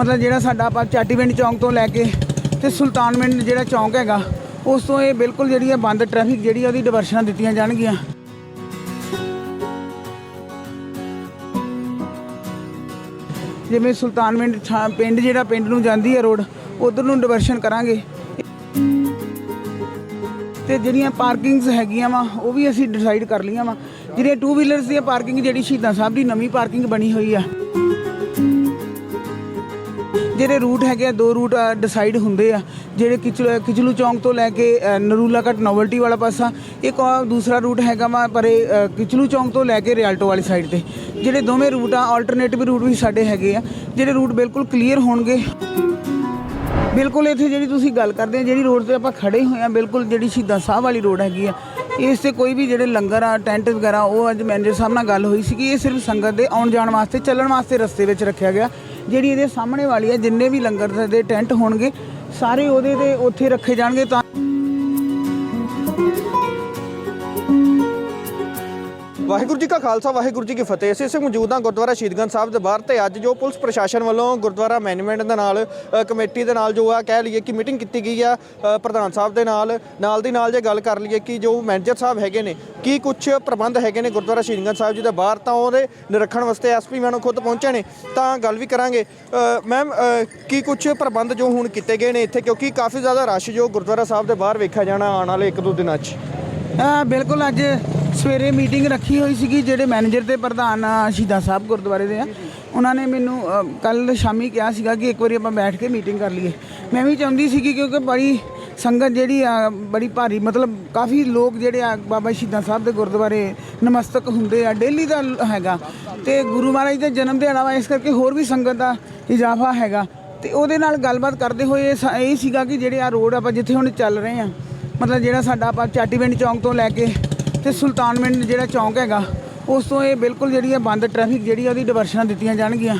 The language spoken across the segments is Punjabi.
ਮਤਲਬ ਜਿਹੜਾ ਸਾਡਾ ਆਪਾਂ ਚਾਟੀਵਿੰਡ ਚੌਂਕ ਤੋਂ ਲੈ ਕੇ ਤੇ ਸੁਲਤਾਨਵਿੰਡ ਜਿਹੜਾ ਚੌਂਕ ਹੈਗਾ, ਉਸ ਤੋਂ ਇਹ ਬਿਲਕੁਲ ਜਿਹੜੀ ਹੈ ਬੰਦ ਟ੍ਰੈਫਿਕ ਜਿਹੜੀ ਆ ਉਹਦੀ ਡਿਵਰਸ਼ਨਾਂ ਦਿੱਤੀਆਂ ਜਾਣਗੀਆਂ। ਜਿਵੇਂ ਸੁਲਤਾਨਵਿੰਡ ਛਾ- ਪਿੰਡ ਜਿਹੜਾ ਪਿੰਡ ਨੂੰ ਜਾਂਦੀ ਹੈ ਰੋਡ, ਉਧਰ ਨੂੰ ਡਿਵਰਸ਼ਨ ਕਰਾਂਗੇ। ਤੇ ਜਿਹੜੀਆਂ ਪਾਰਕਿੰਗਸ ਹੈਗੀਆਂ ਵਾ, ਉਹ ਵੀ ਅਸੀਂ ਡਿਸਾਈਡ ਕਰ ਲਈਆਂ ਵਾ। ਜਿਹੜੀਆਂ ਟੂ ਵੀਲਰਸ ਦੀਆਂ ਪਾਰਕਿੰਗ ਜਿਹੜੀ ਸ਼ਹੀਦਾਂ ਸਾਹਿਬ ਦੀ ਨਵੀਂ ਪਾਰਕਿੰਗ ਬਣੀ ਹੋਈ ਆ। ਜਿਹੜੇ ਰੂਟ ਹੈਗੇ ਆ ਦੋ ਰੂਟ ਡਿਸਾਈਡ ਹੁੰਦੇ ਆ। ਜਿਹੜੇ ਕਿਚਲੂ ਕਿਚਲੂ ਚੌਂਕ ਤੋਂ ਲੈ ਕੇ ਨਰੂਲਾ ਕੱਟ ਨੋਵਲਟੀ ਵਾਲਾ ਪਾਸਾ ਇੱਕ ਦੂਸਰਾ ਰੂਟ ਹੈਗਾ ਵਾ ਪਰੇ ਅ, ਕਿਚਲੂ ਚੌਂਕ ਤੋਂ ਲੈ ਕੇ ਰਿਆਲਟੋ ਵਾਲੀ ਸਾਈਡ ਤੇ। ਜਿਹੜੇ ਦੋਵੇਂ ਰੂਟ ਆ ਆਲਟਰਨੇਟਿਵ ਰੂਟ ਵੀ ਸਾਡੇ ਹੈਗੇ ਆ ਜਿਹੜੇ ਰੂਟ ਬਿਲਕੁਲ ਕਲੀਅਰ ਹੋਣਗੇ। ਬਿਲਕੁਲ ਇੱਥੇ ਜਿਹੜੀ ਤੁਸੀਂ ਗੱਲ ਕਰਦੇ ਆ ਜਿਹੜੀ ਰੋਡ ਤੇ ਆਪਾਂ ਖੜੇ ਹੋਏ ਆ ਬਿਲਕੁਲ ਜਿਹੜੀ ਸ਼ਹੀਦਾਂ ਸਾਹਿਬ ਵਾਲੀ ਰੋਡ ਹੈਗੀ ਆ ਇਸ ਤੇ ਕੋਈ ਵੀ ਜਿਹੜੇ ਲੰਗਰ ਆ ਟੈਂਟ ਵਗੈਰਾ ਉਹ ਅੱਜ ਮੈਨੇਜਰ ਸਾਹਿਬ ਨਾਲ ਗੱਲ ਹੋਈ ਸੀ ਕਿ ਇਹ ਸਿਰਫ ਸੰਗਤ ਦੇ ਆਉਣ ਜਾਣ ਵਾਸਤੇ ਚੱਲਣ ਵਾਸਤੇ ਰਸਤੇ ਵਿੱਚ ਰੱਖਿਆ ਗਿਆ। ਜਿਹੜੀ ਇਹਦੇ ਸਾਹਮਣੇ ਵਾਲੀ ਹੈ, ਜਿੰਨੇ ਵੀ ਲੰਗਰ ਦੇ ਟੈਂਟ ਹੋਣਗੇ, ਸਾਰੇ ਉਹਦੇ ਤੇ ਉੱਥੇ ਰੱਖੇ ਜਾਣਗੇ ਤਾਂ ਵਾਹਿਗੁਰੂ ਜੀ ਕਾ ਖਾਲਸਾ, ਵਾਹਿਗੁਰੂ ਜੀ ਕੀ ਫਤਿਹ। ਅਸੀਂ ਇਸੇ ਮੌਜੂਦ ਹਾਂ ਗੁਰਦੁਆਰਾ ਸ਼ਹੀਦਗੰਜ ਸਾਹਿਬ ਦੇ ਬਾਹਰ ਤੇ ਅੱਜ ਜੋ ਪੁਲਿਸ ਪ੍ਰਸ਼ਾਸਨ ਵੱਲੋਂ ਗੁਰਦੁਆਰਾ ਮੈਨੇਜਮੈਂਟ ਦੇ ਨਾਲ ਕਮੇਟੀ ਦੇ ਨਾਲ ਜੋ ਆ, ਕਹਿ ਲਈਏ ਕਿ ਮੀਟਿੰਗ ਕੀਤੀ ਗਈ ਆ ਪ੍ਰਧਾਨ ਸਾਹਿਬ ਦੇ ਨਾਲ ਨਾਲ ਦੀ ਨਾਲ ਜੇ ਗੱਲ ਕਰ ਲਈਏ ਕਿ ਜੋ ਮੈਨੇਜਰ ਸਾਹਿਬ ਹੈਗੇ ਨੇ, ਕੀ ਕੁਝ ਪ੍ਰਬੰਧ ਹੈਗੇ ਨੇ ਗੁਰਦੁਆਰਾ ਸ਼ਹੀਦਗੰਜ ਸਾਹਿਬ ਜੀ ਦੇ ਬਾਹਰ, ਤਾਂ ਉਹਦੇ ਨਿਰਖਣ ਵਾਸਤੇ ਐਸਪੀ ਮੈਨੋ ਖੁਦ ਪਹੁੰਚੇ ਨੇ, ਤਾਂ ਗੱਲ ਵੀ ਕਰਾਂਗੇ। ਮੈਮ ਕੀ ਕੁਝ ਪ੍ਰਬੰਧ ਜੋ ਹੁਣ ਕੀਤੇ ਗਏ ਨੇ ਇੱਥੇ, ਕਿਉਂਕਿ ਕਾਫੀ ਜ਼ਿਆਦਾ ਰਸ਼ ਜੋ ਗੁਰਦੁਆਰਾ ਸਾਹਿਬ ਦੇ ਬਾਹਰ ਵੇਖਿਆ ਜਾਣਾ ਆਉਣ ਵਾਲੇ ਇੱਕ ਦੋ ਦਿਨਾਂ 'ਚ। ਬਿਲਕੁਲ ਅੱਜ ਸਵੇਰੇ ਮੀਟਿੰਗ ਰੱਖੀ ਹੋਈ ਸੀਗੀ ਜਿਹੜੇ ਮੈਨੇਜਰ ਤੇ ਪ੍ਰਧਾਨ ਆ, ਸ਼ਹੀਦਾਂ ਸਾਹਿਬ ਗੁਰਦੁਆਰੇ ਦੇ ਆ ਉਹਨਾਂ ਨੇ ਮੈਨੂੰ ਕੱਲ ਸ਼ਾਮੀ ਕਿਹਾ ਸੀਗਾ ਕਿ ਇੱਕ ਵਾਰੀ ਆਪਾਂ ਬੈਠ ਕੇ ਮੀਟਿੰਗ ਕਰ ਲਈਏ। ਮੈਂ ਵੀ ਚਾਹੁੰਦੀ ਸੀਗੀ ਕਿਉਂਕਿ ਬੜੀ ਸੰਗਤ ਜਿਹੜੀ ਆ ਬੜੀ ਭਾਰੀ ਮਤਲਬ ਕਾਫੀ ਲੋਕ ਜਿਹੜੇ ਆ ਬਾਬਾ ਸ਼ਹੀਦਾਂ ਸਾਹਿਬ ਦੇ ਗੁਰਦੁਆਰੇ ਨਮਸਤਕ ਹੁੰਦੇ ਆ ਡੇਲੀ ਦਾ ਲ- ਹੈਗਾ। ਤੇ ਗੁਰੂ ਮਹਾਰਾਜ ਦੇ ਜਨਮ ਦੇ ਇਲਾਵਾ ਇਸ ਕਰਕੇ ਹੋਰ ਵੀ ਸੰਗਤ ਦਾ ਇਜ਼ਾਫਾ ਹੈਗਾ। ਤੇ ਉਹਦੇ ਨਾਲ ਗੱਲਬਾਤ ਕਰਦੇ ਹੋਏ ਇਹ ਸ- ਇਹ ਸੀਗਾ ਕਿ ਜਿਹੜੇ ਆ ਰੋਡ ਆਪਾਂ ਜਿੱਥੇ ਹੁਣ ਚੱਲ ਰਹੇ ਆ ਮਤਲਬ ਜਿਹੜਾ ਸਾਡਾ ਆਪਾਂ ਚਾਟੀਵਿੰਡ ਚੌਂਕ ਤੋਂ ਲੈ ਕੇ ਤੇ ਸੁਲਤਾਨਵਿੰਡ ਜਿਹੜਾ ਚੌਂਕ ਹੈਗਾ ਉਸ ਤੋਂ ਇਹ ਬਿਲਕੁਲ ਜਿਹੜੀ ਹੈ ਬੰਦ ਟ੍ਰੈਫਿਕ ਜਿਹੜੀ ਆ ਉਹਦੀ ਡਿਵਰਸ਼ਨਾਂ ਦਿੱਤੀਆਂ ਜਾਣਗੀਆਂ।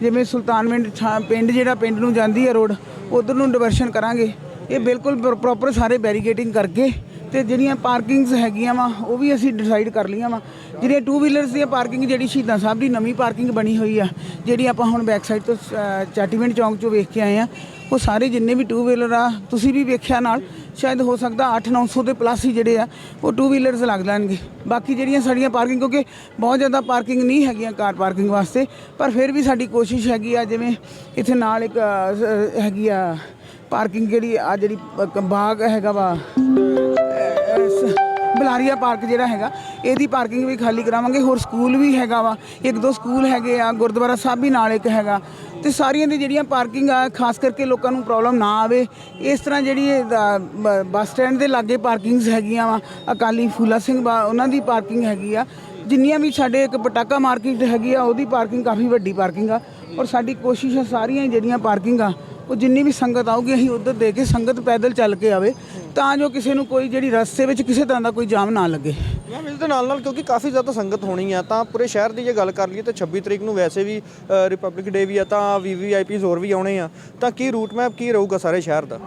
ਜਿਵੇਂ ਸੁਲਤਾਨਵਿੰਡ ਛਾ- ਪਿੰਡ ਜਿਹੜਾ ਪਿੰਡ ਨੂੰ ਜਾਂਦੀ ਹੈ ਰੋਡ ਉਧਰ ਨੂੰ ਡਿਵਰਸ਼ਨ ਕਰਾਂਗੇ। ਇਹ ਬਿਲਕੁਲ ਪ੍ਰੋਪਰ ਸਾਰੇ ਬੈਰੀਕੇਟਿੰਗ ਕਰਕੇ ਤੇ ਜਿਹੜੀਆਂ ਪਾਰਕਿੰਗਸ ਹੈਗੀਆਂ ਵਾ ਉਹ ਵੀ ਅਸੀਂ ਡਿਸਾਈਡ ਕਰ ਲਈਆਂ ਵਾ। ਜਿਹੜੀਆਂ ਟੂ ਵੀਲਰਸ ਦੀਆਂ ਪਾਰਕਿੰਗ ਜਿਹੜੀ ਸ਼ਹੀਦਾਂ ਸਾਹਿਬ ਦੀ ਨਵੀਂ ਪਾਰਕਿੰਗ ਬਣੀ ਹੋਈ ਆ ਜਿਹੜੀ ਆਪਾਂ ਹੁਣ ਬੈਕ ਸਾਈਡ ਤੋਂ ਅ, ਚਾਟੀਵਿੰਡ ਚੌਂਕ ਚੋਂ ਵੇਖ ਕੇ ਆਏ ਆ ਉਹ ਸਾਰੇ ਜਿੰਨੇ ਵੀ ਟੂ ਵੀਲਰ ਆ ਤੁਸੀਂ ਵੀ ਵੇਖਿਆ ਨਾਲ ਸ਼ਾਇਦ ਹੋ ਸਕਦਾ 8-900 ਦੇ ਪਲੱਸ ਹੀ ਜਿਹੜੇ ਆ, ਉਹ ਟੂ ਵੀਲਰਸ ਲੱਗ ਜਾਣਗੇ। ਬਾਕੀ ਜਿਹੜੀਆਂ ਸਾਡੀਆਂ ਪਾਰਕਿੰਗ ਕਿਉਂਕਿ ਬਹੁਤ ਜ਼ਿਆਦਾ ਪਾਰਕਿੰਗ ਨਹੀਂ ਹੈਗੀਆਂ ਕਾਰ ਪਾਰਕਿੰਗ ਵਾਸਤੇ, ਪਰ ਫਿਰ ਵੀ ਸਾਡੀ ਕੋਸ਼ਿਸ਼ ਹੈਗੀ ਆ, ਜਿਵੇਂ ਇੱਥੇ ਨਾਲ ਇੱਕ ਹੈਗੀ ਆ ਪਾਰਕਿੰਗ ਜਿਹੜੀ ਆ, ਜਿਹੜੀ ਬਾਗ ਹੈਗਾ ਵਾ ਬਲਾਰੀਆ ਪਾਰਕ ਜਿਹੜਾ ਹੈਗਾ, ਇਹਦੀ ਪਾਰਕਿੰਗ ਵੀ ਖਾਲੀ ਕਰਾਵਾਂਗੇ। ਹੋਰ ਸਕੂਲ ਵੀ ਹੈਗਾ ਵਾ। ਇੱਕ ਦੋ ਸਕੂਲ ਹੈਗੇ ਆ, ਗੁਰਦੁਆਰਾ ਸਾਹਿਬ ਵੀ ਨਾਲ ਇੱਕ ਹੈਗਾ। ਤੇ ਸਾਰੀਆਂ ਦੀ ਜਿਹੜੀਆਂ ਪਾਰਕਿੰਗ ਆ ਖਾਸ ਕਰਕੇ ਲੋਕਾਂ ਨੂੰ ਪ੍ਰੋਬਲਮ ਨਾ ਆਵੇ ਇਸ ਤਰ੍ਹਾਂ ਜਿਹੜੀ ਇਹ, ਅ, ਬ- ਬੱਸ ਸਟੈਂਡ ਦੇ ਲਾਗੇ ਪਾਰਕਿੰਗਸ ਹੈਗੀਆਂ ਵਾ ਅਕਾਲੀ ਫੂਲਾ ਸਿੰਘ ਬਾ ਉਹਨਾਂ ਦੀ ਪਾਰਕਿੰਗ ਹੈਗੀ ਆ। ਜਿੰਨੀਆਂ ਵੀ ਸਾਡੇ ਇੱਕ ਪਟਾਕਾ ਮਾਰਕੀਟ ਹੈਗੀ ਆ ਉਹਦੀ ਪਾਰਕਿੰਗ ਕਾਫੀ ਵੱਡੀ ਪਾਰਕਿੰਗ ਆ। ਔਰ ਸਾਡੀ ਕੋਸ਼ਿਸ਼ ਆ ਸਾਰੀਆਂ ਹੀ ਜਿਹੜੀਆਂ ਪਾਰਕਿੰਗ ਆ ਉਹ ਜਿੰਨੀ ਵੀ ਸੰਗਤ ਆਊਗੀ ਅਸੀਂ ਉਧਰ ਦੇ ਕੇ ਸੰਗਤ ਪੈਦਲ ਚੱਲ ਕੇ ਆਵੇ ਤਾਂ ਜੋ ਕਿਸੇ ਨੂੰ ਕੋਈ ਜਿਹੜੀ ਰਸਤੇ ਵਿੱਚ ਕਿਸੇ ਤਰ੍ਹਾਂ ਦਾ ਕੋਈ ਜਾਮ ਨਾ ਲੱਗੇ। ਮੈਮ ਇਸ ਦੇ ਨਾਲ ਨਾਲ ਕਿਉਂਕਿ ਕਾਫੀ ਜ਼ਿਆਦਾ ਸੰਗਤ ਹੋਣੀ ਆ ਤਾਂ ਪੂਰੇ ਸ਼ਹਿਰ ਦੀ ਜੇ ਗੱਲ ਕਰ ਲਈਏ ਤਾਂ 26 ਤਰੀਕ ਨੂੰ ਵੈਸੇ ਵੀ ਰਿਪਬਲਿਕ ਡੇ ਵੀ ਆ ਤਾਂ ਵੀਵੀਆਈਪੀਜ਼ ਹੋਰ ਵੀ ਆਉਣੇ ਆ। ਤਾਂ ਕੀ ਰੂਟ ਮੈਪ ਕੀ ਰਹੂਗਾ ਸਾਰੇ ਸ਼ਹਿਰ ਦਾ?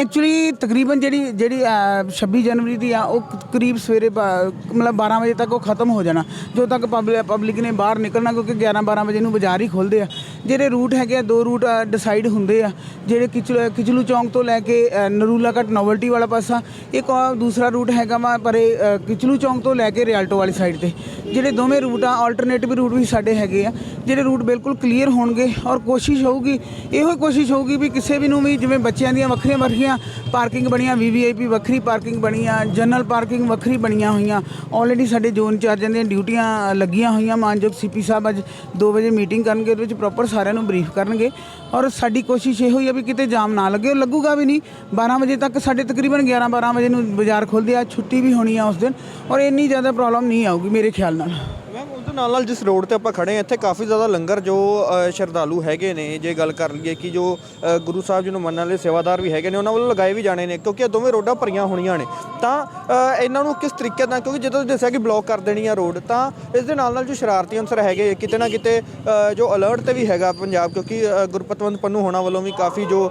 ਐਕਚੁਅਲੀ ਤਕਰੀਬਨ ਜਿਹੜੀ ਜਿਹੜੀ ਅਹ, 26 ਜਨਵਰੀ ਦੀ ਆ ਉਹ ਕਰੀਬ ਸਵੇਰੇ ਮਤਲਬ 12 ਵਜੇ ਤੱਕ ਉਹ ਖਤਮ ਹੋ ਜਾਣਾ। ਜਦੋਂ ਤੱਕ ਪਬਲਿਕ ਪਬਲਿਕ ਨੇ ਬਾਹਰ ਨਿਕਲਣਾ ਕਿਉਂਕਿ 11 12 ਵਜੇ ਨੂੰ ਬਾਜ਼ਾਰ ਹੀ ਖੁੱਲਦੇ ਆ। ਜਿਹੜੇ ਰੂਟ ਹੈਗੇ ਆ ਦੋ ਰੂਟ ਡਿਸਾਈਡ ਹੁੰਦੇ ਆ। ਜਿਹੜੇ ਕਿਚਲੂ ਕਿਚਲੂ ਚੌਂਕ ਤੋਂ ਲੈ ਕੇ ਨਰੂਲਾ ਕੱਟ ਨੋਵਲਟੀ ਵਾਲਾ ਪਾਸਾ ਇੱਕ ਦੂਸਰਾ ਰੂਟ ਹੈਗਾ ਵਾ ਪਰੇ ਅ, ਕਿਚਲੂ ਚੌਂਕ ਤੋਂ ਲੈ ਕੇ ਰਿਆਲਟੋ ਵਾਲੀ ਸਾਈਡ ਤੇ। ਜਿਹੜੇ ਦੋਵੇਂ ਰੂਟ ਆ ਆਲਟਰਨੇਟਿਵ ਰੂਟ ਵੀ ਸਾਡੇ ਹੈਗੇ ਆ। ਜਿਹੜੇ ਰੂਟ ਬਿਲਕੁਲ ਕਲੀਅਰ ਹੋਣਗੇ ਔਰ ਕੋਸ਼ਿਸ਼ ਹੋਊਗੀ, ਇਹੋ ਹੀ ਕੋਸ਼ਿਸ਼ ਹੋਊਗੀ ਵੀ ਕਿਸੇ ਵੀ ਨੂੰ ਵੀ ਜਿਵੇਂ ਬੱਚਿਆਂ ਦੀਆਂ ਵੱਖਰੀਆਂ ਵੱਖਰੀਆਂ ਪਾਰਕਿੰਗ ਬਣੀਆਂ ਵੀਵੀਆਈਪੀ ਵੱਖਰੀ ਪਾਰਕਿੰਗ ਬਣੀਆਂ ਜਨਰਲ ਪਾਰਕਿੰਗ ਵੱਖਰੀ ਬਣੀਆਂ ਹੋਈਆਂ। ਆਲਰੇਡੀ ਸਾਡੇ ਜ਼ੋਨ ਚਾਰਜਾਂ ਦੀਆਂ ਡਿਊਟੀਆਂ ਲੱਗੀਆਂ ਹੋਈਆਂ। ਮਾਨਯੋਗ ਸੀਪੀ ਸਾਹਿਬ ਅੱਜ 2 ਵਜੇ ਮੀਟਿੰਗ ਕਰਨਗੇ, ਉਹਦੇ ਵਿੱਚ ਪ੍ਰੋਪਰ ਸਾਰਿਆਂ ਨੂੰ ਬਰੀਫ ਕਰਨਗੇ। ਔਰ ਸਾਡੀ ਕੋਸ਼ਿਸ਼ ਇਹੋ ਹੀ ਆ ਵੀ ਕਿਤੇ ਜਾਮ ਨਾ ਲੱਗੇ, ਉਹ ਲੱਗੂਗਾ ਵੀ ਨਹੀਂ। 12 ਵਜੇ ਤੱਕ ਸਾਡੇ ਤਕਰੀਬਨ 11 12 ਵਜੇ ਨੂੰ ਬਾਜ਼ਾਰ ਖੁੱਲਦੇ ਆ, ਛੁੱਟੀ ਵੀ ਹੋਣੀ ਆ ਉਸ ਦਿਨ। ਔਰ ਇੰਨੀ ਜ਼ਿਆਦਾ ਪ੍ਰੋਬਲਮ ਨਹੀਂ ਆਊਗੀ ਮੇਰੇ ਖਿਆਲ ਨਾਲ। ਮੈਮ ਨਾਲ ਨਾਲ ਜਿਸ ਰੋਡ ਤੇ ਆਪਾਂ ਖੜੇ ਹਾਂ, ਇੱਥੇ ਕਾਫੀ ਜ਼ਿਆਦਾ ਲੰਗਰ ਜੋ ਸ਼ਰਧਾਲੂ ਹੈਗੇ ਨੇ, ਜੇ ਗੱਲ ਕਰ ਲਈਏ ਕਿ ਜੋ ਗੁਰੂ ਸਾਹਿਬ ਜੀ ਨੂੰ ਮੰਨਣ ਵਾਲੇ ਸੇਵਾਦਾਰ ਵੀ ਹੈਗੇ ਨੇ, ਉਹਨਾਂ ਵੱਲੋਂ ਲਗਾਏ ਵੀ ਜਾਣੇ ਨੇ, ਕਿਉਂਕਿ ਇਹ ਦੋਵੇਂ ਰੋਡਾਂ ਭਰੀਆਂ ਹੋਣੀਆਂ ਨੇ। ਤਾਂ ਇਹਨਾਂ ਨੂੰ ਕਿਸ ਤਰੀਕੇ ਨਾਲ, ਕਿਉਂਕਿ ਜਦੋਂ ਦੱਸਿਆ ਕਿ ਬਲੌਕ ਕਰ ਦੇਣੀ ਆ ਰੋਡ, ਤਾਂ ਇਸ ਦੇ ਨਾਲ ਨਾਲ ਜੋ ਸ਼ਰਾਰਤੀ ਅਨਸਰ ਹੈਗੇ, ਕਿਤੇ ਨਾ ਕਿਤੇ ਜੋ ਅਲਰਟ ਤੇ ਵੀ ਹੈਗਾ ਪੰਜਾਬ, ਕਿਉਂਕਿ ਗੁਰਪਤਵੰਤ ਪੰਨੂ ਹੋਣਾ ਵੱਲੋਂ ਵੀ ਕਾਫੀ ਜੋ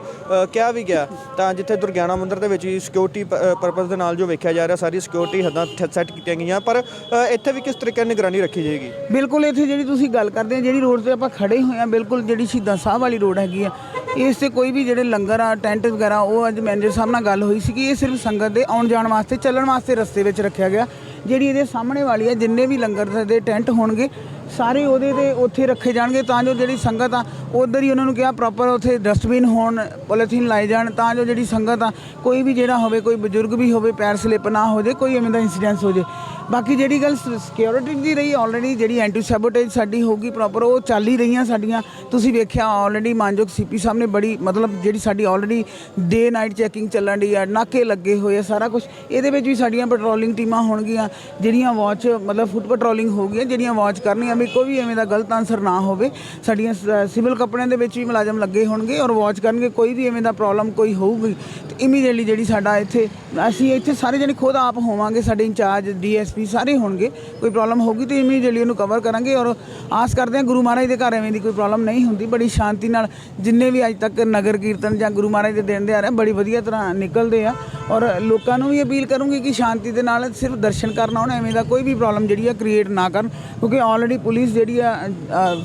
ਕਿਹਾ ਵੀ ਗਿਆ। ਤਾਂ ਜਿੱਥੇ ਦੁਰਗਿਆਨਾ ਮੰਦਿਰ ਦੇ ਵਿੱਚ ਸਿਕਿਉਰਿਟੀ ਪਰਪਸ ਦੇ ਨਾਲ ਜੋ ਵੇਖਿਆ ਜਾ ਰਿਹਾ, ਸਾਰੀ ਸਿਕਿਉਰਿਟੀ ਹੱਦਾਂ ਸੈੱਟ ਕੀਤੀਆਂ ਗਈਆਂ, ਪਰ ਇੱਥੇ ਵੀ ਕਿਸ ਤਰੀਕੇ ਨਾਲ ਨਿਗਰਾਨੀ ਰੱਖੀ ਜਾਏਗੀ? ਬਿਲਕੁਲ ਇੱਥੇ ਜਿਹੜੀ ਤੁਸੀਂ ਗੱਲ ਕਰਦੇ ਹੋ, ਜਿਹੜੀ ਰੋਡ ਤੇ ਆਪਾਂ ਖੜੇ ਹੋਏ ਆ ਬਿਲਕੁਲ ਜਿਹੜੀ ਸ਼ਹੀਦਾਂ ਸਾਹਿਬ ਵਾਲੀ ਰੋਡ ਹੈਗੀ ਆ, ਇਸ ਤੇ ਕੋਈ ਵੀ ਜਿਹੜੇ ਲੰਗਰ ਆ, ਟੈਂਟ ਵਗੈਰਾ, ਉਹ ਅੱਜ ਮੈਨੇਜਰ ਸਾਹਿਬ ਨਾਲ ਗੱਲ ਹੋਈ ਸੀ ਕਿ ਇਹ ਸਿਰਫ ਸੰਗਤ ਦੇ ਆਉਣ ਜਾਣ ਵਾਸਤੇ, ਚੱਲਣ ਵਾਸਤੇ ਰਸਤੇ ਵਿੱਚ ਰੱਖਿਆ ਗਿਆ। ਜਿਹੜੀ ਇਹਦੇ ਸਾਹਮਣੇ ਵਾਲੀ ਆ, ਜਿੰਨੇ ਵੀ ਲੰਗਰ ਦੇ ਟੈਂਟ ਹੋਣਗੇ, ਸਾਰੇ ਉਹਦੇ ਤੇ ਉੱਥੇ ਰੱਖੇ ਜਾਣਗੇ, ਤਾਂ ਜੋ ਜਿਹੜੀ ਸੰਗਤ ਆ, ਉਧਰ ਹੀ ਉਹਨਾਂ ਨੂੰ ਕਿਹਾ ਪ੍ਰੋਪਰ ਉੱਥੇ ਡਸਟਬਿਨ ਹੋਣ ਪੋਲੀਥੀਨ ਲਾਏ ਜਾਣ, ਤਾਂ ਜੋ ਜਿਹੜੀ ਸੰਗਤ ਆ, ਕੋਈ ਵੀ ਜਿਹੜਾ ਹੋਵੇ, ਕੋਈ ਬਜ਼ੁਰਗ ਵੀ ਹੋਵੇ, ਪੈਰ ਸਲਿੱਪ ਨਾ ਹੋ ਜੇ ਕੋਈ ਐਵੇਂ ਦਾ ਇਨਸੀਡੈਂਸ ਹੋ ਜੇ ਬਾਕੀ ਜਿਹੜੀ ਗੱਲ ਸਿਕਿਉਰਿਟੀ ਦੀ ਰਹੀ ਆਲਰੇਡੀ ਜਿਹੜੀ ਐਂਟੀ ਸੈਬੋਟੇਜ ਸਾਡੀ ਹੋਊਗੀ ਪ੍ਰੋਪਰ ਉਹ ਚੱਲ ਹੀ ਰਹੀਆਂ ਸਾਡੀਆਂ। ਤੁਸੀਂ ਵੇਖਿਆ ਆਲਰੇਡੀ ਮਾਨਯੋਗ ਸੀਪੀ ਸਾਹਿਬ ਨੇ ਬੜੀ, ਮਤਲਬ ਜਿਹੜੀ ਸਾਡੀ ਆਲਰੇਡੀ ਡੇ ਨਾਈਟ ਚੈਕਿੰਗ ਚੱਲਣ ਦੀ ਆ, ਨਾਕੇ ਲੱਗੇ ਹੋਏ ਆ, ਸਾਰਾ ਕੁਝ ਇਹਦੇ ਵਿੱਚ ਵੀ ਸਾਡੀਆਂ ਪੈਟਰੋਲਿੰਗ ਟੀਮਾਂ ਹੋਣਗੀਆਂ, ਜਿਹੜੀਆਂ ਵਾਚ ਮਤਲਬ ਫੁੱਟ ਪੈਟਰੋਲਿੰਗ ਹੋਊਗੀਆਂ, ਜਿਹੜੀਆਂ ਵਾਚ ਕਰਨੀਆਂ ਵੀ ਕੋਈ ਵੀ ਐਵੇਂ ਦਾ ਗਲਤ ਆਨਸਰ ਨਾ ਹੋਵੇ। ਸਾਡੀਆਂ ਸਿਵਲ ਕੱਪੜਿਆਂ ਦੇ ਵਿੱਚ ਵੀ ਮੁਲਾਜ਼ਮ ਲੱਗੇ ਹੋਣਗੇ ਔਰ ਵਾਚ ਕਰਨਗੇ। ਕੋਈ ਵੀ ਐਵੇਂ ਦਾ ਪ੍ਰੋਬਲਮ ਕੋਈ ਹੋਊਗੀ ਇਮੀਡੀਏਟਲੀ ਜਿਹੜੀ ਸਾਡਾ ਇੱਥੇ, ਅਸੀਂ ਇੱਥੇ ਸਾਰੇ ਜਣੇ ਖੁਦ ਆਪ ਹੋਵਾਂਗੇ, ਸਾਡੇ ਇੰਚਾਰਜ, ਡੀਐਸਪੀ ਸਾਰੇ ਹੋਣਗੇ, ਕੋਈ ਪ੍ਰੋਬਲਮ ਹੋਊਗੀ ਤੇ ਇਮੀਡੀਏਟਲੀ ਉਹਨੂੰ ਕਵਰ ਕਰਾਂਗੇ ਔਰ ਆਸ ਕਰਦੇ ਹਾਂ ਗੁਰੂ ਮਹਾਰਾਜ ਦੇ ਘਰ ਐਵੇਂ ਦੀ ਕੋਈ ਪ੍ਰੋਬਲਮ ਨਹੀਂ ਹੁੰਦੀ, ਬੜੀ ਸ਼ਾਂਤੀ ਨਾਲ ਜਿੰਨੇ ਵੀ ਅੱਜ ਤੱਕ ਨਗਰ ਕੀਰਤਨ ਜਾਂ ਗੁਰੂ ਮਹਾਰਾਜ ਦੇ ਦਿਨ ਦੇ ਆ ਰਹੇ ਬੜੀ ਵਧੀਆ ਤਰ੍ਹਾਂ ਨਿਕਲਦੇ ਆ ਔਰ ਲੋਕਾਂ ਨੂੰ ਵੀ ਅਪੀਲ ਕਰੂੰਗੀ ਕਿ ਸ਼ਾਂਤੀ ਦੇ ਨਾਲ ਸਿਰਫ ਦਰਸ਼ਨ ਕਰਨ ਆਉਣ, ਐਵੇਂ ਦਾ ਕੋਈ ਵੀ ਪ੍ਰੋਬਲਮ ਜਿਹੜੀ ਆ ਕ੍ਰੀਏਟ ਨਾ ਕਰਨ, ਕਿਉਂਕਿ ਆਲਰੇਡੀ ਪੁਲਿਸ ਜਿਹੜੀ ਆ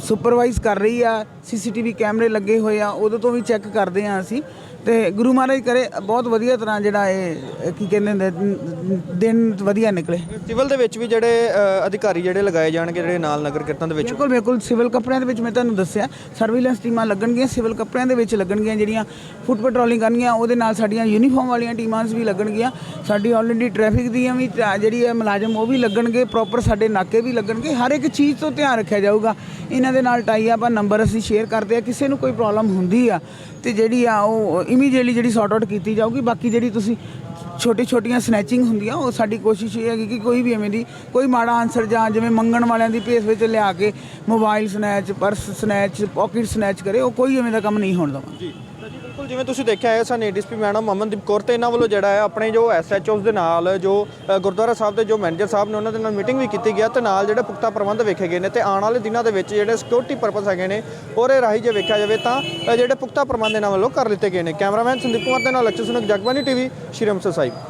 ਸੁਪਰਵਾਈਜ਼ ਕਰ ਰਹੀ ਆ ਸੀਸੀਟੀਵੀ ਕੈਮਰੇ ਲੱਗੇ ਹੋਏ ਆ ਉਦੋਂ ਤੋਂ ਵੀ ਚੈੱਕ ਕਰਦੇ ਆ ਅਸੀਂ, ਤੇ ਗੁਰੂ ਮਹਾਰਾਜ ਕਰੇ ਬਹੁਤ ਵਧੀਆ ਤਰ੍ਹਾਂ ਜਿਹੜਾ ਇਹ ਕੀ ਕਹਿੰਦੇ ਹੁੰਦੇ ਨ- ਦਿਨ ਵਧੀਆ ਨਿਕਲੇ। ਸਿਵਲ ਦੇ ਵਿੱਚ ਵੀ ਜਿਹੜੇ ਅ, ਅਧਿਕਾਰੀ ਜਿਹੜੇ ਲਗਾਏ ਜਾਣਗੇ ਜਿਹੜੇ ਨਾਲ ਨਗਰ ਕੀਰਤਨ ਦੇ ਵਿੱਚ? ਬਿਲਕੁਲ ਬਿਲਕੁਲ। ਸਿਵਲ ਕੱਪੜਿਆਂ ਦੇ ਵਿੱਚ ਮੈਂ ਤੁਹਾਨੂੰ ਦੱਸਿਆ ਸਰਵੇਲੈਂਸ ਟੀਮਾਂ ਲੱਗਣਗੀਆਂ ਸਿਵਲ ਕੱਪੜਿਆਂ ਦੇ ਵਿੱਚ ਲੱਗਣਗੀਆਂ ਜਿਹੜੀਆਂ ਫੁੱਟ ਪੈਟਰੋਲਿੰਗ ਕਰਨਗੀਆਂ ਉਹਦੇ ਨਾਲ ਸਾਡੀਆਂ ਯੂਨੀਫਾਰਮ ਵਾਲੀਆਂ ਟੀਮਾਂ ਵੀ ਲੱਗਣਗੀਆਂ। ਸਾਡੀ ਆਲਰੇਡੀ ਟ੍ਰੈਫਿਕ ਦੀਆਂ ਵੀ ਜਿਹੜੀ ਹੈ ਮੁਲਾਜ਼ਮ ਉਹ ਵੀ ਲੱਗਣਗੇ ਪ੍ਰੋਪਰ ਸਾਡੇ ਨਾਕੇ ਵੀ ਲੱਗਣਗੇ। ਹਰ ਇੱਕ ਚੀਜ਼ ਤੋਂ ਧਿਆਨ ਰੱਖਿਆ ਜਾਊਗਾ। ਇਹਨਾਂ ਦੇ ਨਾਲ ਟਾਈ ਆਪਾਂ ਨੰਬਰ ਅਸੀਂ ਸ਼ੇਅਰ ਕਰਦੇ ਆ ਕਿਸੇ ਨੂੰ ਕੋਈ ਪ੍ਰੋਬਲਮ ਹੁੰਦੀ ਆ ਤੇ ਜਿਹੜੀ ਆ ਉਹ ਇਮੀਡੀਏਟਲੀ ਜਿਹੜੀ ਸੌਟ ਆਊਟ ਕੀਤੀ ਜਾਊਗੀ। ਬਾਕੀ ਜਿਹੜੀ ਤੁਸੀਂ ਛੋਟੀ ਛੋਟੀਆਂ ਸਨੈਚਿੰਗ ਹੁੰਦੀਆਂ, ਉਹ ਸਾਡੀ ਕੋਸ਼ਿਸ਼ ਇਹ ਹੈਗੀ ਕਿ ਕੋਈ ਵੀ ਐਵੇਂ ਦੀ, ਕੋਈ ਮਾੜਾ ਆਨਸਰ ਜਾਂ ਜਿਵੇਂ ਮੰਗਣ ਵਾਲਿਆਂ ਦੀ ਭੇਸ ਵਿੱਚ ਲਿਆ ਕੇ mobile snatch purse snatch pocket snatch ਕਰੇ, ਉਹ ਕੋਈ ਐਵੇਂ ਦਾ ਕੰਮ ਨਹੀਂ ਹੋਣ ਦੇਵਾਂਗੇ। ਜੀ। ਜਿਵੇਂ ਤੁਸੀਂ ਦੇਖਿਆ ਹੈ ਸਾਨੂੰ ਏਡੀਐਸਪੀ ਮੈਡਮ ਅਮਨਦੀਪ ਕੌਰ ਤੇ ਇਹਨਾਂ ਵੱਲੋਂ ਜਿਹੜਾ ਹੈ, ਆਪਣੇ ਜੋ ਐਸਐਚਓਸ ਦੇ ਨਾਲ, ਜੋ ਗੁਰਦੁਆਰਾ ਸਾਹਿਬ ਦੇ ਜੋ ਮੈਨੇਜਰ ਸਾਹਿਬ ਨੇ ਉਹਨਾਂ ਦੇ ਨਾਲ ਮੀਟਿੰਗ ਵੀ ਕੀਤੀ ਗਿਆ ਤੇ ਨਾਲ ਜਿਹੜੇ ਪੁਖਤਾ ਪ੍ਰਬੰਧ ਵੇਖੇ ਗਏ ਨੇ ਤੇ ਆਉਣ ਵਾਲੇ ਦਿਨਾਂ ਦੇ ਵਿੱਚ ਜਿਹੜੇ ਸਿਕਿਉਰਿਟੀ ਪਰਪਸ ਹੈਗੇ ਨੇ, ਉਹਦੇ ਰਾਹੀਂ ਜੇ ਵੇਖਿਆ ਜਾਵੇ ਤਾਂ ਜਿਹੜੇ ਪੁਖਤਾ ਪ੍ਰਬੰਧ ਇਹਨਾਂ ਵੱਲੋਂ ਕਰ ਲਿੱਤੇ ਗਏ ਨੇ। ਕੈਮਰਾਮੈਨ ਸੰਦੀਪ ਕੁਮਾਰ ਦੇ ਨਾਲ ਲక్ష్ਮਣ ਸਿੰਘ ਜਗਬਾਨੀ ਟੀਵੀ, ਸ਼੍ਰੀ ਅੰਮ੍ਰਿਤਸਰ ਸਾਹਿਬ।